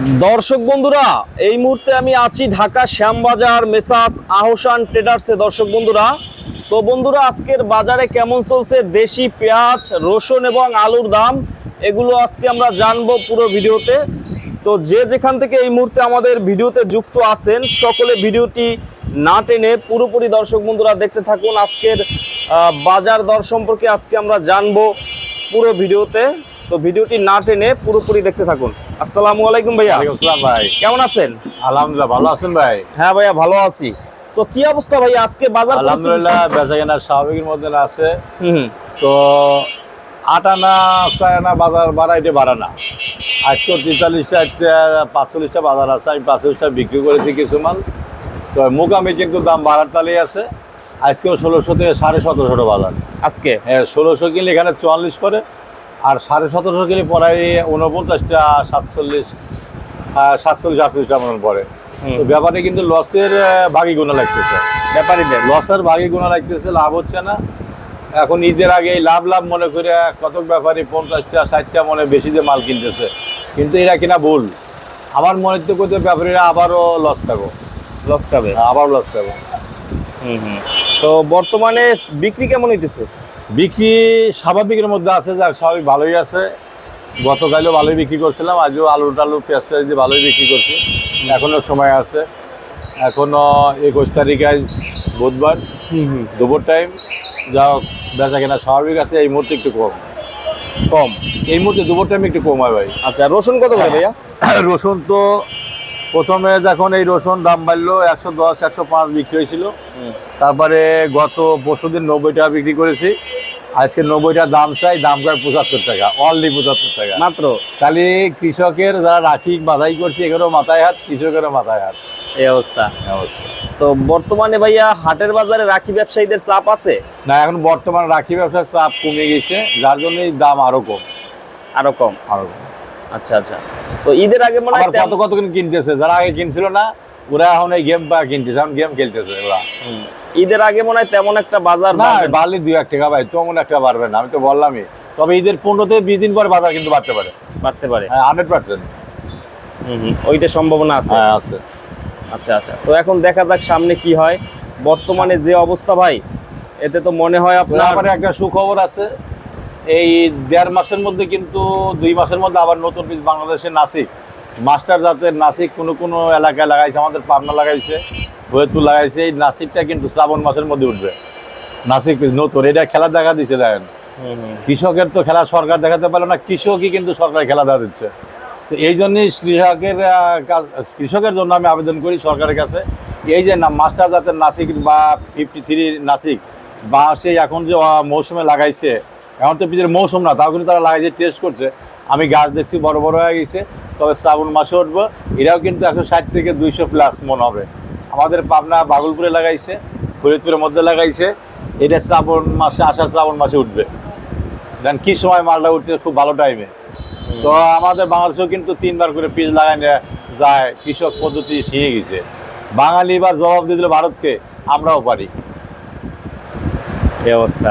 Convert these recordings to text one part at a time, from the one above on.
দর্শক বন্ধুরা, এই মুহূর্তে আমি আছি ঢাকা শ্যামবাজার মেসাস আহসান ট্রেডার্সে দর্শক বন্ধুরা, তো বন্ধুরা, আজকের বাজারে কেমন চলছে? দেশি পেঁয়াজ, রসুন এবং আলুর দাম, এগুলো আজকে আমরা জানব পুরো ভিডিওতে। তো যে যেখান থেকে এই মুহূর্তে আমাদের ভিডিওতে যুক্ত আছেন, সকলে ভিডিওটি না টেনে পুরোপুরি দর্শক বন্ধুরা দেখতে থাকুন। আজকের বাজার দর সম্পর্কে আজকে আমরা জানব পুরো ভিডিওতে। তো ভিডিওটি না টেনে পুরোপুরি দেখতে থাকুন। আসসালামু আলাইকুম ভাইয়া। আসসালাম ভাই। কেমন আছেন? আলহামদুলিল্লাহ ভালো আছেন ভাই? হ্যাঁ ভাইয়া ভালো আছি। তো কি অবস্থা ভাইয়া আজকে বাজার আলহামদুলিল্লাহ বেচা কেনা স্বাভাবিকের মধ্যে আছে। তো আট আনা বাজার বাড়াইতে বাড়া না। আজকে তেতাল্লিশটা পাঁচচল্লিশটা বাজার আছে আমি পাঁচচল্লিশটা বিক্রি করেছি কিছু মাল। তো মুকামে কিন্তু দাম বাড়ার তালেই আছে। আজকেও ষোলোশো থেকে সাড়ে সতেরোশো বাজার। আজকে? হ্যাঁ ষোলোশো কিনলে এখানে চুয়াল্লিশ পরে। আর সাড়ে সতেরোশো কিনলে পড়াই উনপঞ্চাশটা সাতচল্লিশ সাতচল্লিশ আটচল্লিশটা মতন পড়ে। তো ব্যাপারে কিন্তু লসের ভাগই গুণা লাগতেছে। ব্যাপারীদের লসের ভাগি গুণা লাগতেছে লাভ হচ্ছে না। এখন ঈদের আগে লাভ লাভ মনে করে কতক ব্যাপারী পঞ্চাশটা ষাটটা মনে বেশি দিয়ে মাল কিনতেছে। কিন্তু এরা কিনা ভুল। আমার মনে তো করতে ব্যাপারীরা আবারও লস খাব। লস খাবে। আবার লস খাব। হুম হুম। তো বর্তমানে বিক্রি কেমন হইতেছে? বিক্রি স্বাভাবিকের মধ্যে আছে যাক স্বাভাবিক ভালোই আছে। গতকালও ভালোই বিক্রি করছিলাম আজও আলু টালু পেঁয়াজ টেয়াজ দিয়ে ভালোই বিক্রি করছি এখনও সময় আছে। এখনও একুশ তারিখ আজ বুধবার দুপুর টাইম যা বেচা কেনা স্বাভাবিক আছে এই মুহূর্তে একটু কম। কম? এই মুহূর্তে দুপুর টাইম একটু কম হয় ভাই। আচ্ছা রসুন কত করে ভাইয়া? রসুন তো প্রথমে যখন এই রসুন দাম বাড়লো একশো দশ একশো পাঁচ বিক্রি হয়েছিল। তারপরে গত পরশু দিন নব্বই টাকা বিক্রি করেছি। আজকে নব্বই টাকা দাম চাই দাম প্রায় পঁচাত্তর টাকা অনলি পঁচাত্তর টাকা। মাত্র? তাহলে কৃষকের যারা রাখি বাধাই করছে এগুলো মাথায় হাত কৃষকেরও মাথায় হাত। এই অবস্থা। অবস্থা। তো বর্তমানে ভাইয়া হাটের বাজারে রাখি ব্যবসায়ীদের চাপ আছে? না এখন বর্তমান রাখি ব্যবসার চাপ কমে গেছে যার জন্য দাম আরও কম। আরও কম? আরও কম। আচ্ছা আচ্ছা। তো ঈদের আগে মনে হয় কত কত কিনতেছে? যারা আগে কিনছিল না ওরা এখন এই গেম পা কিনতেছে এখন গেম খেলতেছে ওরা। ঈদের আগে মনে হয় তেমন একটা বাজার না না। বাড়লে দুই এক টাকা ভাই তেমন একটা বাড়বে না আমি তো বললামই। তবে ঈদের পনেরো থেকে বিশ দিন পরে বাজার কিন্তু বাড়তে পারে। বাড়তে পারে। হ্যাঁ হান্ড্রেড পার্সেন্ট হুম হুম। ওইটা সম্ভাবনা আছে। হ্যাঁ আছে। আচ্ছা আচ্ছা। তো এখন দেখা যাক সামনে কি হয়। বর্তমানে যে অবস্থা ভাই এতে তো মনে হয় আপনার একটা সুখবর আছে। এই দেড় মাসের মধ্যে কিন্তু দুই মাসের মধ্যে আবার নতুন বীজ বাংলাদেশের নাসিক। মাস্টার জাতের নাসিক কোনো কোনো এলাকায় লাগাইছে আমাদের পাবনা লাগাইছে ফরিদপুর লাগাইছে এই নাসিকটা কিন্তু শ্রাবণ মাসের মধ্যে উঠবে। নাসিক নতুন এটা খেলা দেখা দিচ্ছে দেখেন। কৃষকের তো খেলা সরকার দেখাতে পারল না কৃষকই কিন্তু সরকার খেলা দেখা দিচ্ছে। তো এই জন্যই কৃষকের কাজ কৃষকের জন্য আমি আবেদন করি সরকারের কাছে এই যে না মাস্টার জাতের নাসিক বা ফিফটি থ্রি নাসিক বা সেই এখন যে মৌসুমে লাগাইছে এখন তো পিছের মৌসুম না তাও কিন্তু তারা লাগাইছে টেস্ট করছে। আমি গাছ দেখছি বড় বড় হয়ে গেছে তবে শ্রাবণ মাসে উঠবো। এরাও কিন্তু একশো ষাট থেকে দুইশো প্লাস মন হবে। আমাদের পাবনা বাগুলপুরে লাগাইছে ফরিদপুরের মধ্যে লাগাইছে। এটা শ্রাবণ মাসে আষাঢ় শ্রাবণ মাসে উঠবে। দেন কি সময় মালটা উঠতে খুব ভালো টাইমে তো আমাদের বাংলাদেশেও কিন্তু তিনবার করে পিস লাগাই যায় কৃষক পদ্ধতি শিখে গেছে। বাঙালি এবার জবাব দিয়ে দিল ভারতকে আমরাও পারি। এই অবস্থা।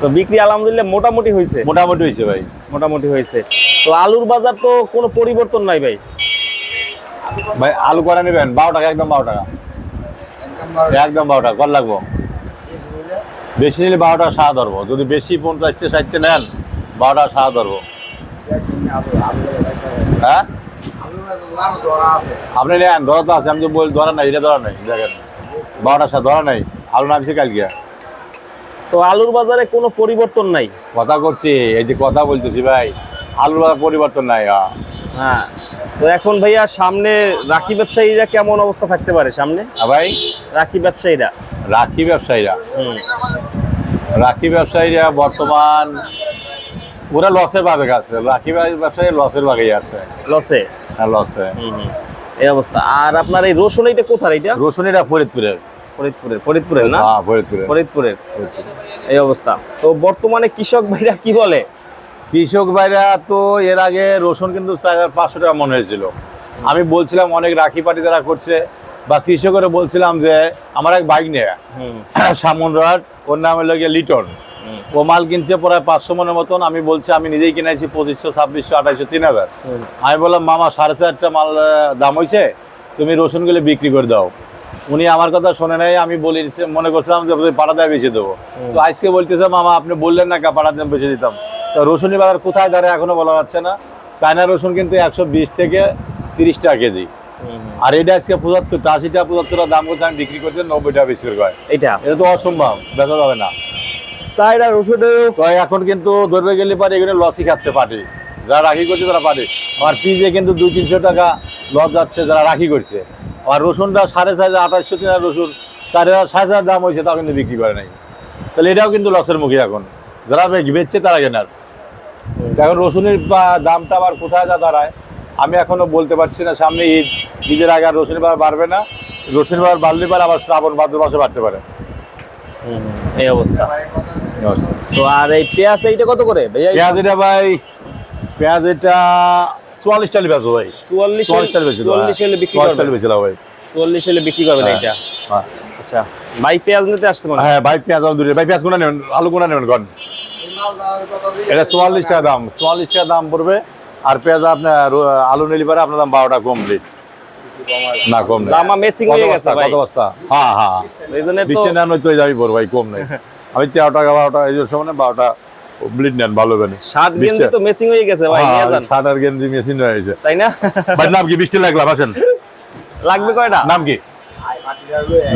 তো বিক্রি আলহামদুলিল্লাহ মোটামুটি হয়েছে মোটামুটি হয়েছে ভাই। মোটামুটি হয়েছে তো আলুর বাজার তো কোনো পরিবর্তন নাই ভাই। ভাই আলু করে নেবেন? বারো টাকা একদম বারো টাকা। একদম বারো টাকা। কর লাগবো? বেশি নিলে বারো টাকা সাহা ধরবো যদি বেশি পঞ্চাশটা ষাটটা নেন বারো টাকা সাহা ধরবো হ্যাঁ? আপনি নেন ধরা তো আছে। আমি তো বল ধরা নাই এটা ধরা নাই দেখেন। বারোটা সাথে ধরা নাই আলু নামছে কালকে। তো আলুর বাজারে কোনো পরিবর্তন নাই। কথা করছি এই যে কথা বলতেছি ভাই আলুর বাজার পরিবর্তন নাই। হ্যাঁ। তো এখন ভাইয়া সামনে রাখি ব্যবসায়ীরা কেমন অবস্থা থাকতে পারে সামনে? ভাই? রাখি ব্যবসায়ীরা। রাখি ব্যবসায়ীরা? হুম। রাখি ব্যবসায়ীরা বর্তমান ওরা লসের ভাগে আছে। রাখি ব্যবসায়ী লসের ভাগেই আছে। লসে? হ্যাঁ লসে। এই অবস্থা। আর আপনার এই রসুন এইটা? কোথায় এটা রসুনিরা ফরিদপুরের। ফরিদপুরের। ফরিদপুরের না? হ্যাঁ ফরিদপুরের। ফরিদপুরের। এই অবস্থা। তো বর্তমানে কৃষক ভাইরা কি বলে? কৃষক ভাইরা তো এর আগে রসুন কিন্তু চার হাজার পাঁচশো টাকা মনে হয়েছিল। আমি বলছিলাম অনেক রাখি পাটি যারা করছে বা কৃষকেরা বলছিলাম যে আমার এক বাইক নেয়া সামনরাট ওর নাম হলো গিয়ে লিটন। ও মাল কিনছে প্রায় পাঁচশো মনের মতন। আমি বলছি আমি নিজেই কিনেছি পঁচিশশো ছাব্বিশশো আঠাইশশো তিন হাজার। আমি বললাম মামা সাড়ে চারটা মাল দাম হয়েছে? তুমি রসুনগুলো বিক্রি করে দাও। উনি আমার কথা শোনে নাই আমি বলি মনে করছিলাম যে পাড়া দেয় বেঁচে দেবো। তো আজকে বলতেছে মামা আপনি বললেন না কা পাড়া দিয়ে বেঁচে দিতাম। তো রসুনি বাজার কোথায় দাঁড়ায় এখনও বলা যাচ্ছে না। চায়না রসুন কিন্তু একশো বিশ থেকে তিরিশ টাকা কেজি। আর এটা আজকে পঁচাত্তরটা আশিটা পঁচাত্তরটা দাম করছে আমি বিক্রি করতে নব্বই টাকা বেশি করে। এটা? এটা তো অসম্ভব বেচা যাবে না। চায়না রসুনের এখন কিন্তু ধরবে গেলে পারে এগুলো লসই খাচ্ছে পার্টি। যারা রাখি করছে তারা পার্টি আর পিজে কিন্তু দুই তিনশো টাকা লস যাচ্ছে যারা রাখি করছে। আর রসুনটা সাড়ে চার হাজার আঠাশশো তিন হাজার রসুন সাড়ে হাজার সাড়ে হাজার দাম হয়েছে তাও কিন্তু বিক্রি করে নাই। তাহলে এটাও কিন্তু লসের মুখে এখন। যারা বেচছে তারা কেনার। এখন রসুনের দামটা আবার কোথায় যা দাঁড়ায় আমি এখনও বলতে পারছি না সামনে ঈদ ঈদের আগে আর রসুনের বার বাড়বে না রসুনের বার বাড়লে পারে আবার শ্রাবণ ভাদ্র মাসে বাড়তে পারে। এই অবস্থা। তো আর এই পেঁয়াজ এইটা কত করে? পেঁয়াজ? এটা ভাই পেঁয়াজ এটা চুয়াল্লিশ টালি বেচো ভাই। চুয়াল্লিশ চুয়াল্লিশ টালি বেচছিল চুয়াল্লিশ বিক্রি ভাই। চুয়াল্লিশ হলে বিক্রি করবেন হ্যাঁ। এইটা? হ্যাঁ। আচ্ছা ভাই পেঁয়াজ নিতে আসছে হ্যাঁ? ভাই পেঁয়াজ আলু দুটো ভাই পেঁয়াজ কোনা নেবেন আলু কোনা নেবেন কন এটা চুয়াল্লিশ টাকা দাম চুয়াল্লিশ টাকা দাম পড়বে। আর পেঁয়াজ আপনার আলু নিলে পারে আপনার দাম বারোটা কমপ্লিট না কম নেই। মেসিং হয়ে গেছে ভাই। কত বস্তা? হ্যাঁ হ্যাঁ। তো বিশে নেন তো যাবি পড় ভাই কম নেই। আমি তেরো টাকা ব্লিড নেন ভালো বেনে শার্ট গেঞ্জি তো মেসিং হয়ে গেছে ভাই নিয়ে যান। সাত আর গেঞ্জি মেশিন হয়েছে তাই না? ভাই নাম কি? বৃষ্টি লাগলাম আসেন লাগবে কয়টা? নাম কি?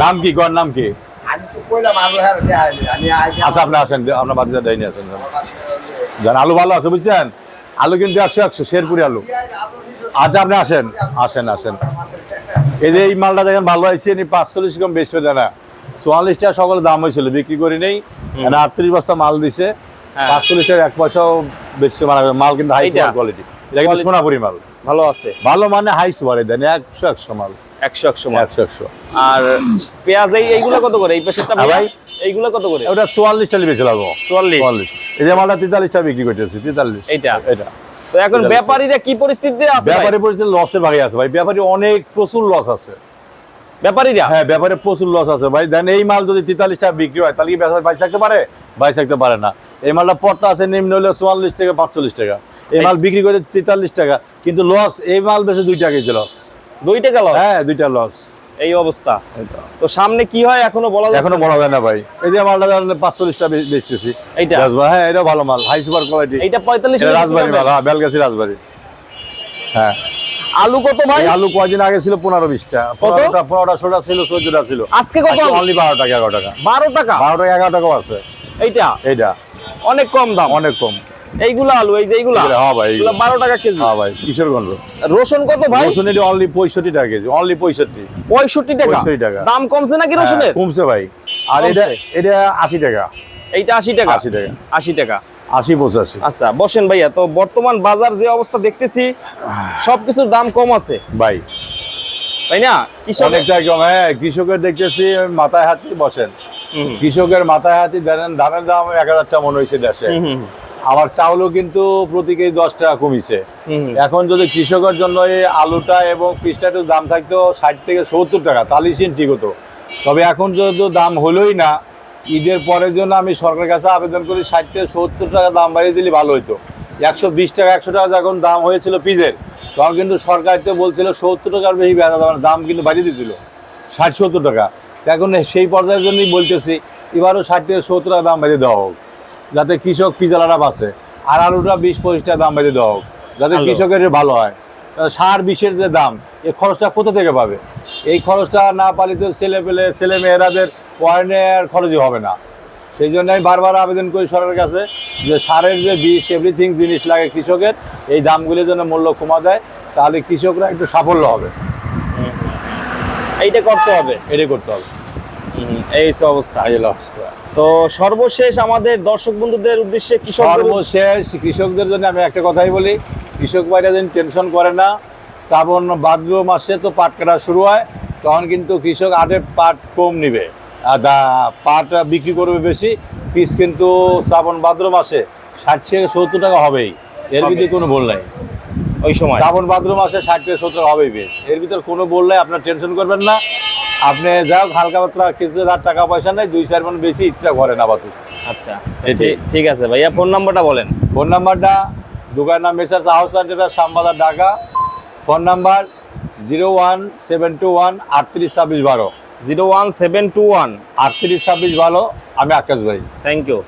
নাম কি? কর নাম কি? আচ্ছা আপনি আসেন আপনার বাতিজা ডাইনি আসেন জান আলু ভালো আছে বুঝছেন? আলু কিন্তু একশো একশো শেরপুরি আলু। আচ্ছা আপনি আসেন আসেন আসেন। এই যে এই মালটা দেখেন ভালো আছে নি পাঁচচল্লিশ কম বেশি দেয় না চুয়াল্লিশ টাকা সকল দাম হয়েছিল বিক্রি করি নেই। মানে আটত্রিশ বস্তা মাল দিছে। হ্যাঁ। পাঁচচল্লিশ টাকা এক পয়সাও বেশি মানে মাল কিন্তু হাই কোয়ালিটি এটা কিন্তু সোনাপুরি মাল। ভালো আছে। ভালো মানে হাই সুপারে দেন একশো একশো মাল। একশো একশো একশো একশো। আর পেঁয়াজ এই এইগুলো কত করে? এই ভাই। এইগুলো কত করে? ওটা চুয়াল্লিশ টালি বেশি লাগবো। চুয়াল্লিশ। চুয়াল্লিশ। এই যে মালটা তেতাল্লিশ টাকা বিক্রি করতেছি তেতাল্লিশ। এইটা? এটা তো এখন ব্যাপারীরা কি পরিস্থিতিতে আছে? পরিস্থিতি লসের ভাগে আছে ভাই। ব্যাপারে অনেক প্রচুর লস আছে। ব্যাপারীরা? হ্যাঁ ব্যাপারে প্রচুর লস আছে ভাই। দেন এই মাল যদি তেতাল্লিশ টাকা বিক্রি হয় তাহলে কি ব্যাপারে বাইশ থাকতে পারে? বাইশ থাকতে পারে না। এই মালটা পড়তা আছে নিম্ন হলে চুয়াল্লিশ থেকে পাঁচচল্লিশ টাকা। এই মাল বিক্রি করে তেতাল্লিশ টাকা। কিন্তু লস এই মাল বেশি দুই টাকা লস দুই টাকা লস হ্যাঁ দুইটা লস এই অবস্থা। তো। সামনে কি হয় এখনও বলা যাচ্ছে এখনও বলা যায় না ভাই। এই যে মালটা বেচতেছি। এইটা? রাজবাড়ি হ্যাঁ এটা ভালো মাল। হাই সুপার কোয়ালিটি পঁয়তাল্লিশ রাজবাড়ি মাল হ্যাঁ বেলগাছি রাজবাড়ি। হ্যাঁ। আলু কত ভাই? আলু কয়দিন আগে ছিল পনেরো বিশটা? পনেরোটা পনেরোটা ষোলোটা ছিল চোদ্দটা ছিল। আজকে কত? অনলি বারো টাকা এগারো টাকা। বারো টাকা? বারো টাকা এগারো টাকাও আছে। এইটা? এইটা। অনেক কম দাম। অনেক কম। এইগুলা আলু এই যে এইগুলা? হ্যাঁ ভাই, এগুলা এগুলা। বারো টাকা কেজি। হ্যাঁ ভাই কিশোরগঞ্জ রসুন কত ভাই? রসুন এটি অনলি পঁয়ষট্টি টাকা কেজি অনলি পঁয়ষট্টি। পঁয়ষট্টি টাকা? 65 টাকা। দাম কমছে নাকি হ্যাঁ, রসুনের? কমছে ভাই। আর এটা এটা আশি টাকা। এইটা আশি টাকা? আশি টাকা। আশি টাকা। আশি পঁচাশি। আচ্ছা বসেন ভাইয়া তো বর্তমান বাজার যে অবস্থা দেখতেছি সবকিছুর দাম কম আছে। ভাই। তাই না? কৃষক কম। হ্যাঁ কৃষকের দেখতেছি মাথায় হাতি বসেন। কৃষকের মাথায় হাতি দেন ধানের দাম এক হাজার টাকা মনে হয়েছে দেশে। আমার চাউলও কিন্তু প্রতি কেজি দশ টাকা কমিছে। এখন যদি কৃষকের জন্য এই আলুটা এবং পিসটা একটু দাম থাকতো ষাট থেকে সত্তর টাকা তাহলেই সিন ঠিক হতো। তবে এখন যেহেতু দাম হলোই না ঈদের পরের জন্য আমি সরকারের কাছে আবেদন করি ষাট থেকে সত্তর টাকা দাম বাড়িয়ে দিলে ভালো হতো একশো বিশ টাকা একশো টাকা যখন দাম হয়েছিল পিজের তখন কিন্তু সরকার তো বলছিল সত্তর টাকার বেশি বেড়া না, দাম কিন্তু বাড়িয়ে দিয়েছিল ষাট সত্তর টাকা। তো এখন সেই পর্যায়ের জন্যই বলতেছি এবারও ষাট থেকে সত্তর টাকা দাম বাড়িয়ে দেওয়া হোক। যাতে কৃষক পিজালারা বাঁচে। আর আলুটা বিশ পঁচিশ টাকা দাম বাড়িয়ে দেওয়া হোক যাতে। কৃষকের ভালো হয়। সার বিষের যে দাম এই খরচটা কোথা থেকে পাবে? এই খরচটা না পালিত ছেলে পেলে ছেলে মেয়েরাদের পড়ানোর খরচই হবে না। সেই জন্য আমি বারবার আবেদন করি সরকারের কাছে যে সারের যে বিষ এভরিথিং জিনিস লাগে কৃষকের এই দামগুলির জন্য মূল্য কমা দেয় তাহলে কৃষকরা একটু সাফল্য হবে। এইটা করতে হবে? এটাই করতে হবে। এই অবস্থা। এই অবস্থা। তো সর্বশেষ আমাদের দর্শক বন্ধুদের উদ্দেশ্যে কৃষক সর্বশেষ কৃষকদের জন্য আমি একটা কথাই বলি কৃষক ভাইরা যেন টেনশন করে না শ্রাবণ ভাদ্র মাসে তো পাট কাটা শুরু হয় তখন কিন্তু কৃষক আটে পাট কম নিবে। পাট বিক্রি করবে বেশি পিস কিন্তু শ্রাবণ ভাদ্র মাসে ষাট থেকে সত্তর টাকা হবেই এর ভিতরে কোনো ভুল নাই। ওই সময়। শ্রাবণ ভাদ্র মাসে ষাট থেকে সত্তর টাকা হবেই বেশ এর ভিতরে কোনো ভুল নাই আপনার টেনশন করবেন না আপনি যাও হালকা পাতলা কিছু হাজার টাকা পয়সা নেই দুই চার মন বেশি ইচ্ছা করেন আপাতত আচ্ছা এটাই। ঠিক- আছে ভাইয়া ফোন নাম্বারটা বলেন। ফোন নাম্বারটা দোকান নাম messrs Ahsan Shyambazar Dhaka. Phone number zero one seven two one আটত্রিশ ছাব্বিশ বারো। Zero one seven two one. আটত্রিশ ছাব্বিশ বারো আমি আকাশ ভাই। Thank you.